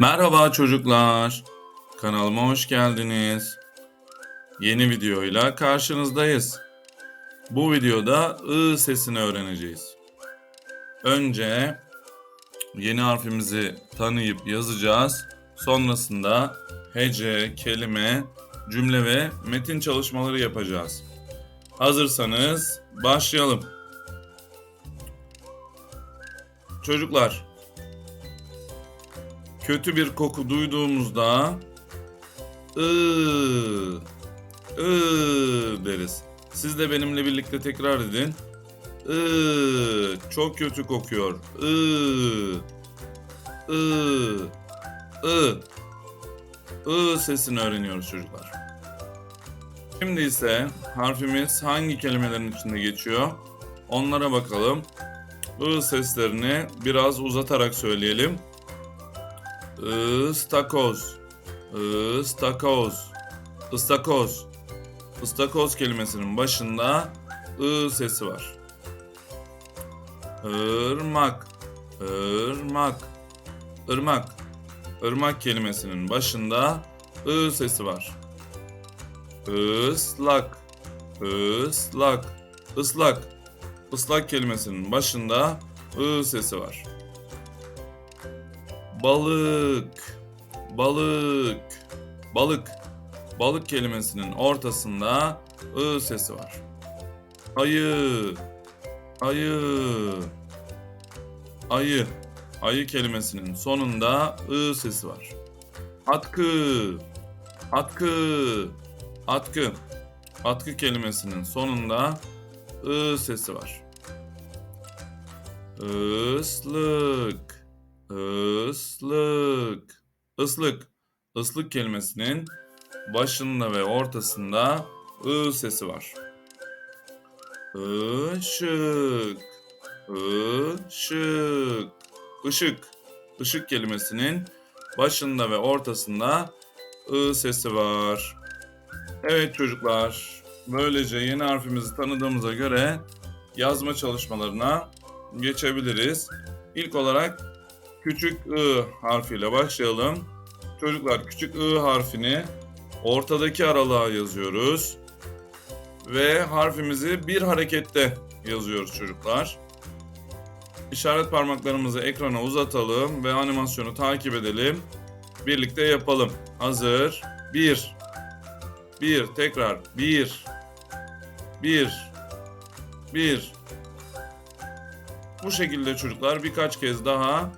Merhaba çocuklar. Kanalıma hoş geldiniz. Yeni videoyla karşınızdayız. Bu videoda ı sesini öğreneceğiz. Önce yeni harfimizi tanıyıp yazacağız. Sonrasında hece, kelime, cümle ve metin çalışmaları yapacağız. Hazırsanız başlayalım. Çocuklar, kötü bir koku duyduğumuzda ıı, ıı deriz. Siz de benimle birlikte tekrar edin. Iı, çok kötü kokuyor. Iı, ıı, ı. I sesini öğreniyoruz çocuklar. Şimdi ise harfimiz hangi kelimelerin içinde geçiyor? Onlara bakalım. I seslerini biraz uzatarak söyleyelim. Istakoz. Istakoz. Istakoz. Istakoz kelimesinin başında ı sesi var. Irmak. Irmak. Irmak. Irmak kelimesinin başında ı sesi var. Islak. Islak. Islak. Islak kelimesinin başında ı sesi var. Balık. Balık. Balık. Balık kelimesinin ortasında ı sesi var. Ayı. Ayı. Ayı. Ayı kelimesinin sonunda ı sesi var. Atkı. Atkı. Atkı. Atkı kelimesinin sonunda ı sesi var. Islık. Islık. Islık. Islık kelimesinin başında ve ortasında ı sesi var. Işık. Işık. Işık. Işık kelimesinin başında ve ortasında ı sesi var. Evet çocuklar, böylece yeni harfimizi tanıdığımıza göre yazma çalışmalarına geçebiliriz. İlk olarak küçük ı harfiyle başlayalım. Çocuklar küçük ı harfini ortadaki aralığa yazıyoruz. Ve harfimizi bir harekette yazıyoruz çocuklar. İşaret parmaklarımızı ekrana uzatalım ve animasyonu takip edelim. Birlikte yapalım. Hazır. 1 1 tekrar 1 1 1 Bu şekilde çocuklar birkaç kez daha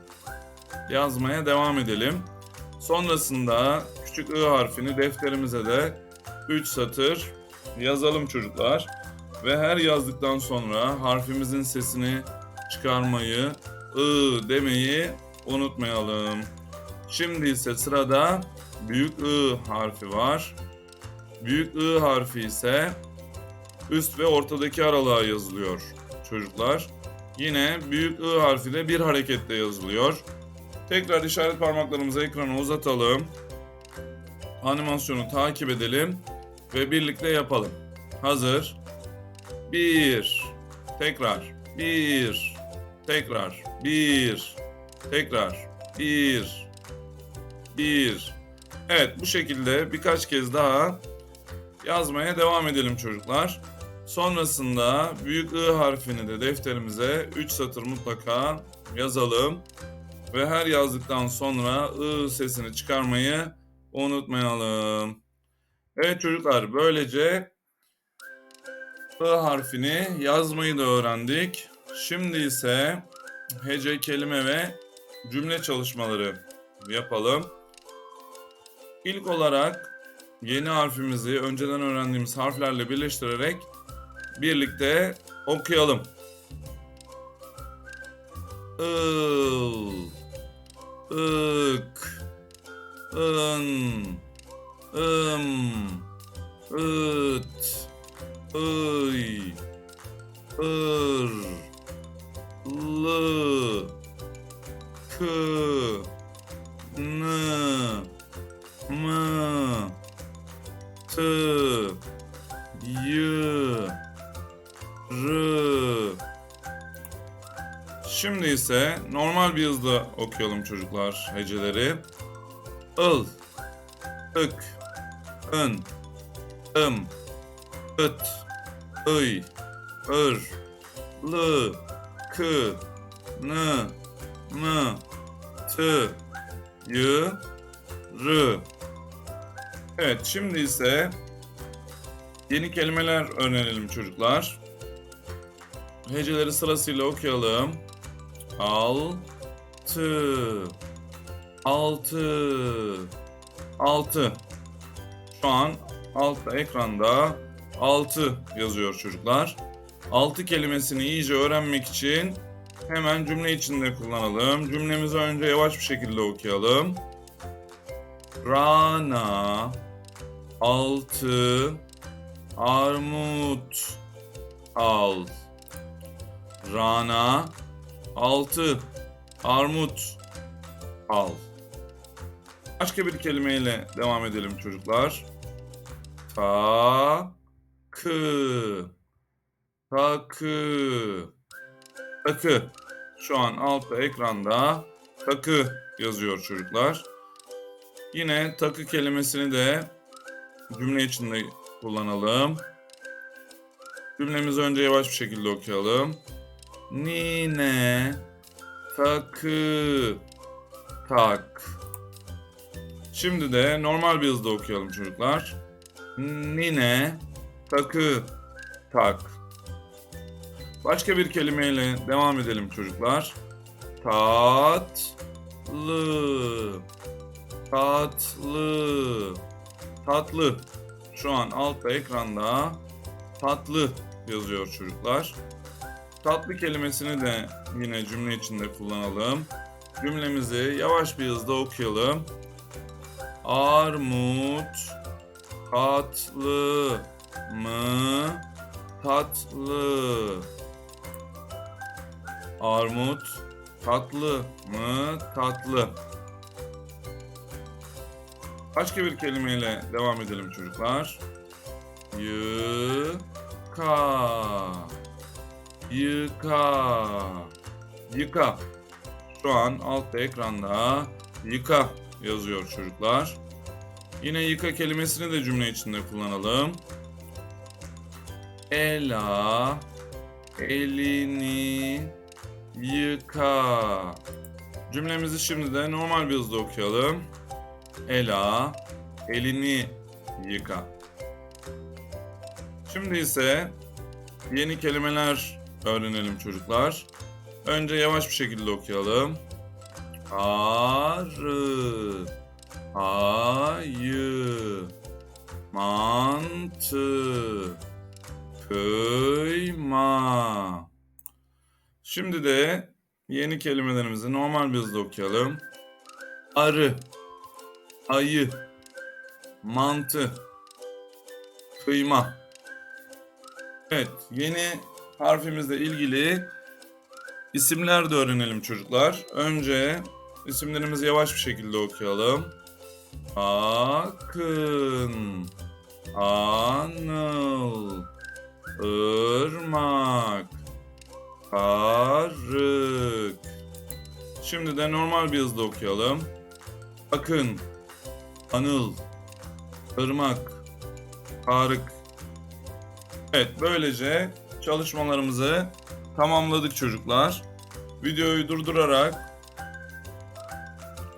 yazmaya devam edelim. Sonrasında küçük I harfini defterimize de 3 satır yazalım çocuklar. Ve her yazdıktan sonra harfimizin sesini çıkarmayı, I demeyi unutmayalım. Şimdi ise sırada büyük I harfi var. Büyük I harfi ise üst ve ortadaki aralığa yazılıyor çocuklar. Yine büyük I harfi de bir hareketle yazılıyor. Tekrar işaret parmaklarımızı ekrana uzatalım. Animasyonu takip edelim ve birlikte yapalım. Hazır. Bir. Tekrar. Bir. Tekrar. Bir. Tekrar. Bir. Bir. Evet bu şekilde birkaç kez daha yazmaya devam edelim çocuklar. Sonrasında büyük I harfini de defterimize 3 satır mutlaka yazalım. Ve her yazdıktan sonra I sesini çıkarmayı unutmayalım. Evet çocuklar böylece I harfini yazmayı da öğrendik. Şimdi ise hece, kelime ve cümle çalışmaları yapalım. İlk olarak yeni harfimizi önceden öğrendiğimiz harflerle birleştirerek birlikte okuyalım. ıl, ık, ın, ım, ıt, ıy, ır, lı, kı, ise normal bir hızla okuyalım çocuklar heceleri. ıl, ık, ın, ım, ıt, ıy, ır, lı, kı, nı, mı, tı, yı, rı. Evet şimdi ise yeni kelimeler öğrenelim çocuklar. Heceleri sırasıyla okuyalım. Altı. Altı. Altı. Şu an altta ekranda altı yazıyor çocuklar. Altı kelimesini iyice öğrenmek için hemen cümle içinde kullanalım. Cümlemizi önce yavaş bir şekilde okuyalım. Rana altı armut al. Rana altı armut al. Başka bir kelimeyle devam edelim çocuklar. Takı. Takı. Takı. Şu an altta ekranda takı yazıyor çocuklar. Yine takı kelimesini de cümle içinde kullanalım. Cümlemizi önce yavaş bir şekilde okuyalım. Nine takı tak. Şimdi de normal bir hızda okuyalım çocuklar. Nine takı tak. Başka bir kelimeyle devam edelim çocuklar. Tatlı. Tatlı. Tatlı. Şu an altta ekranda tatlı yazıyor çocuklar. Tatlı kelimesini de yine cümle içinde kullanalım. Cümlemizi yavaş bir hızda okuyalım. Armut tatlı mı tatlı Armut tatlı mı tatlı Başka bir kelimeyle devam edelim çocuklar. Yıka. Yıka. Yıka. Şu an altta ekranda yıka yazıyor çocuklar. Yine yıka kelimesini de cümle içinde kullanalım. Ela elini yıka. Cümlemizi şimdi de normal bir hızda okuyalım. Ela elini yıka. Şimdi ise yeni kelimeler öğrenelim çocuklar. Önce yavaş bir şekilde okuyalım. Arı, ayı, mantı, kıyma. Şimdi de yeni kelimelerimizi normal bir hızda okuyalım. Arı, ayı, mantı, kıyma. Evet, yeni harfimizle ilgili isimler de öğrenelim çocuklar. Önce isimlerimizi yavaş bir şekilde okuyalım. Akın, Anıl, Irmak, Karık. Şimdi de normal bir hızda okuyalım. Akın, Anıl, Irmak, Tarık. Evet böylece çalışmalarımızı tamamladık çocuklar. Videoyu durdurarak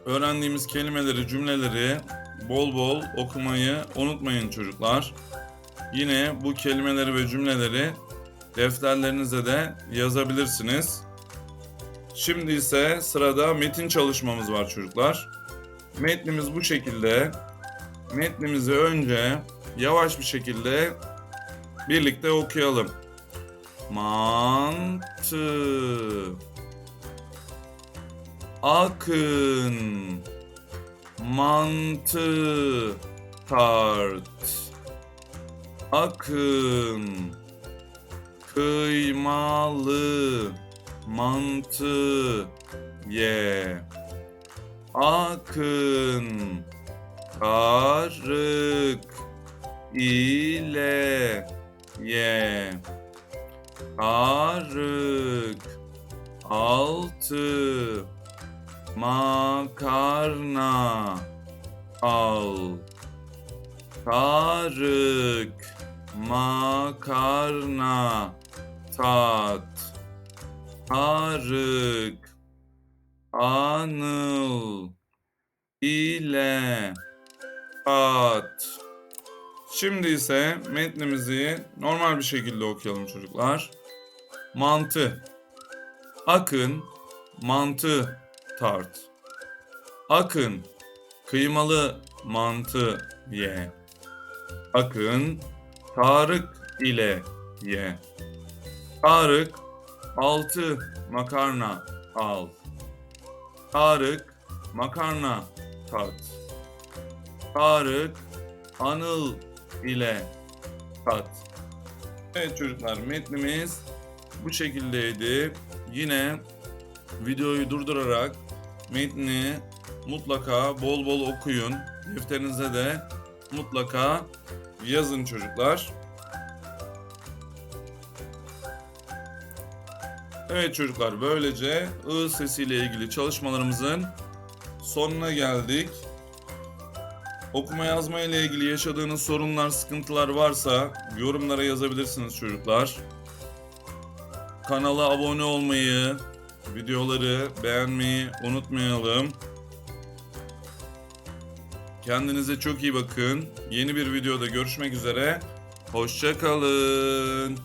öğrendiğimiz kelimeleri, cümleleri bol bol okumayı unutmayın çocuklar. Yine bu kelimeleri ve cümleleri defterlerinize de yazabilirsiniz. Şimdi ise sırada metin çalışmamız var çocuklar. Metnimiz bu şekilde. Metnimizi önce yavaş bir şekilde birlikte okuyalım. Mantı Akın. Mantı Tart Akın. Kıymalı. Mantı Ye Akın. Karık. İle. Ye Arık altı makarna al. Tarık makarna tat. Tarık Anıl ile tat. Şimdi ise metnimizi normal bir şekilde okuyalım çocuklar. Mantı. Akın mantı tart. Akın kıymalı mantı ye. Akın Tarık ile ye. Tarık altı makarna al. Tarık makarna tat. Tarık Anıl ile tat. Evet çocuklar metnimiz bu şekildeydi. Yine videoyu durdurarak metni mutlaka bol bol okuyun. Defterinize de mutlaka yazın çocuklar. Evet çocuklar böylece I sesiyle ilgili çalışmalarımızın sonuna geldik. Okuma yazma ile ilgili yaşadığınız sorunlar, sıkıntılar varsa yorumlara yazabilirsiniz çocuklar. Kanala abone olmayı, videoları beğenmeyi unutmayalım. Kendinize çok iyi bakın. Yeni bir videoda görüşmek üzere. Hoşçakalın.